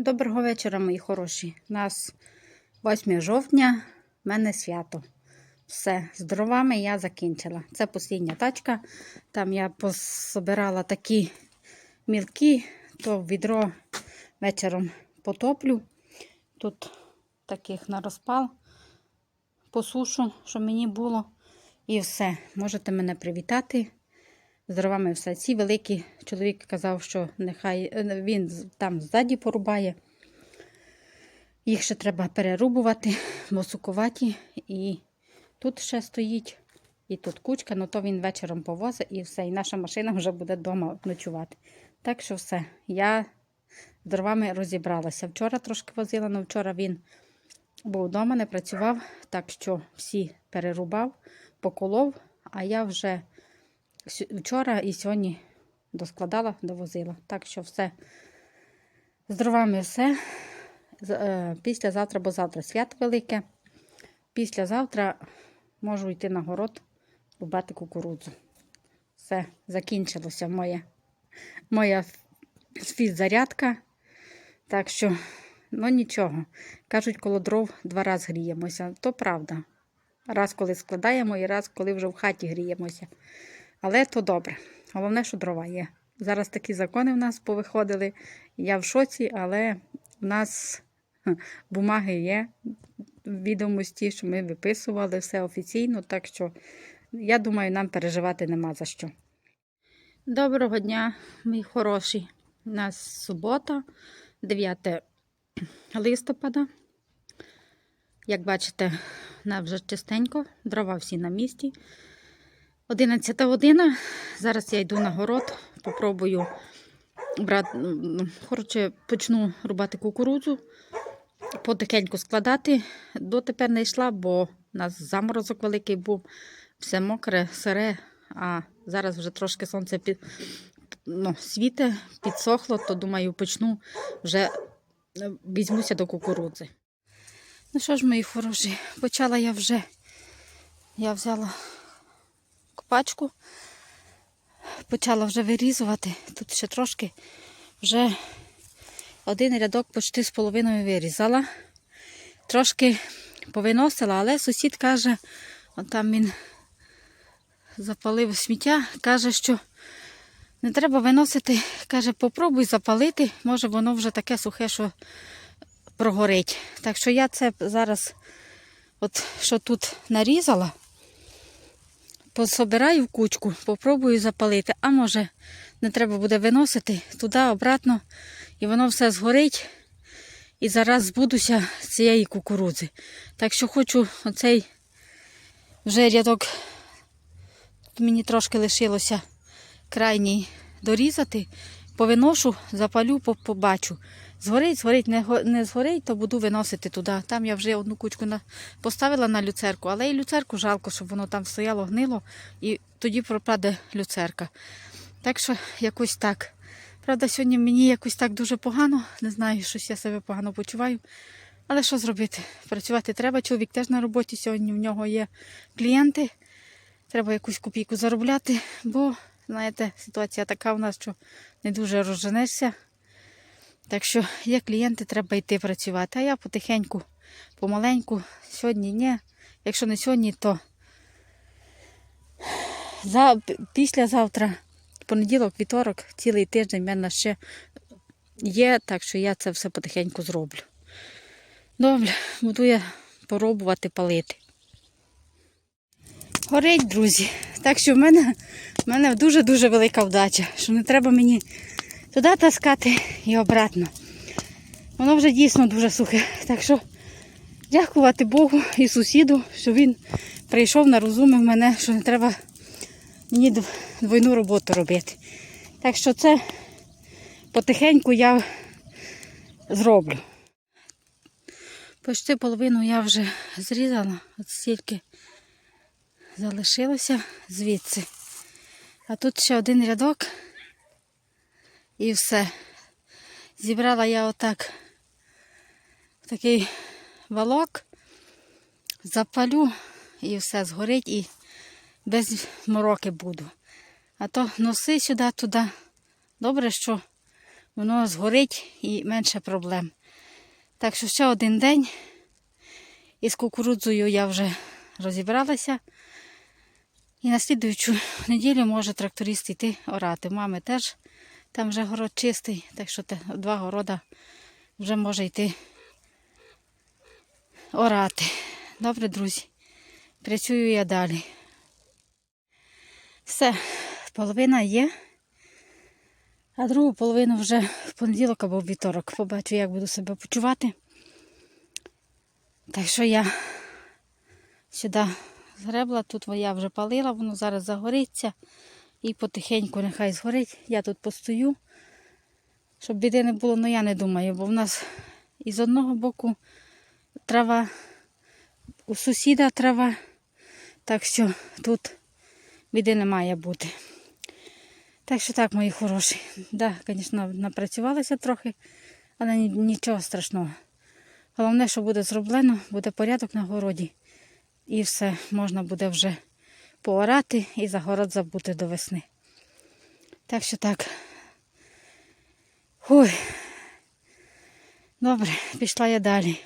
Доброго вечора, мої хороші. У нас 8 жовтня, в мене свято. Все, з дровами я закінчила. Це постійня тачка. Там я пособирала такі мілкі, то відро вечором потоплю. Тут таких на розпал посушу, що мені було. І все. Можете мене привітати. З дровами все. Ці великі чоловік казав, що нехай е, він там ззаді порубає. Їх ще треба перерубувати, бо сукуваті. І тут ще стоїть, і тут кучка, ну то він вечором повозить і все. І наша машина вже буде вдома ночувати. Так що все. Я з дровами розібралася. Вчора трошки возила, але вчора він був вдома, не працював, так що всі перерубав, поколов, а я вже вчора і сьогодні доскладала, довозила. Так що все. З дровами все. Е, Післязавтра, бо завтра свято велике. Післязавтра можу йти на город рубати кукурудзу. Все, закінчилося моє, моя фіззарядка. Так що, ну нічого. Кажуть, коло дров два рази гріємося. То правда. Раз, коли складаємо, і раз, коли вже в хаті гріємося. Але то добре. Головне, що дрова є. Зараз такі закони в нас повиходили. Я в шоці, але в нас бумаги є, відомості, що ми виписували все офіційно. Так що, я думаю, нам переживати нема за що. Доброго дня, мої хороші. У нас субота, 9 листопада. Як бачите, на вже чистенько, дрова всі на місці. 11 година. Зараз я йду на город, попробую брати, коротше, почну рубати кукурудзу, потихеньку складати. Дотепер не йшла, бо у нас заморозок великий був, все мокре, сире, а зараз вже трошки сонце під, ну, світе, підсохло, то думаю, почну вже е, візьмуся до кукурудзи. Ну що ж, мої хороші, почала я вже. Я взяла копачку. Почала вже вирізувати. Тут ще трошки вже один рядок почти з половиною вирізала. Трошки повиносила, але сусід каже, от там він запалив сміття, каже, що не треба виносити. Каже, попробуй запалити, може воно вже таке сухе, що прогорить. Так що я це зараз, от що тут нарізала, пособираю в кучку, попробую запалити. А може, не треба буде виносити туди, обратно, і воно все згорить. І зараз збудуся з цієї кукурудзи. Так що хочу оцей вже рядок, тут мені трошки лишилося крайній дорізати, повиношу, запалю, побачу. Згорить, згорить, не, згорить, то буду виносити туди. Там я вже одну кучку на, поставила на люцерку, але і люцерку жалко, щоб воно там стояло, гнило, і тоді пропаде люцерка. Так що якось так. Правда, сьогодні мені якось так дуже погано. Не знаю, щось я себе погано почуваю. Але що зробити? Працювати треба. Чоловік теж на роботі. Сьогодні в нього є клієнти. Треба якусь копійку заробляти, бо, знаєте, ситуація така в нас, що не дуже розженешся. Так що є клієнти, треба йти працювати. А я потихеньку, помаленьку, сьогодні ні. Якщо не сьогодні, то за, післязавтра, понеділок, вівторок, цілий тиждень в мене ще є, так що я це все потихеньку зроблю. Добре, буду я пробувати палити. Горить, друзі. Так що в мене, в мене дуже-дуже велика вдача, що не треба мені туди таскати і обратно. Воно вже дійсно дуже сухе. Так що дякувати Богу і сусіду, що він прийшов, нарозумив мене, що не треба мені дв- двойну роботу робити. Так що це потихеньку я зроблю. Почти половину я вже зрізала, от стільки залишилося звідси. А тут ще один рядок і все. Зібрала я отак такий валок, запалю і все згорить і без мороки буду. А то носи сюди, туди. Добре, що воно згорить і менше проблем. Так що ще один день. Із кукурудзою я вже розібралася. І на слідуючу неділю може тракторист йти орати. Мами теж там вже город чистий, так що два города вже може йти орати. Добре, друзі. Працюю я далі. Все, половина є. А другу половину вже в понеділок або в вівторок. Побачу, як буду себе почувати. Так що я сюди згребла, тут я вже палила, воно зараз загориться. І потихеньку нехай згорить. Я тут постою, щоб біди не було, але я не думаю, бо в нас із одного боку трава, у сусіда трава, так що тут біди не має бути. Так що так, мої хороші. Да, звісно, напрацювалася трохи, але нічого страшного. Головне, що буде зроблено, буде порядок на городі. І все, можна буде вже поорати і загород забути до весни. Так що так. Ой. Добре, пішла я далі.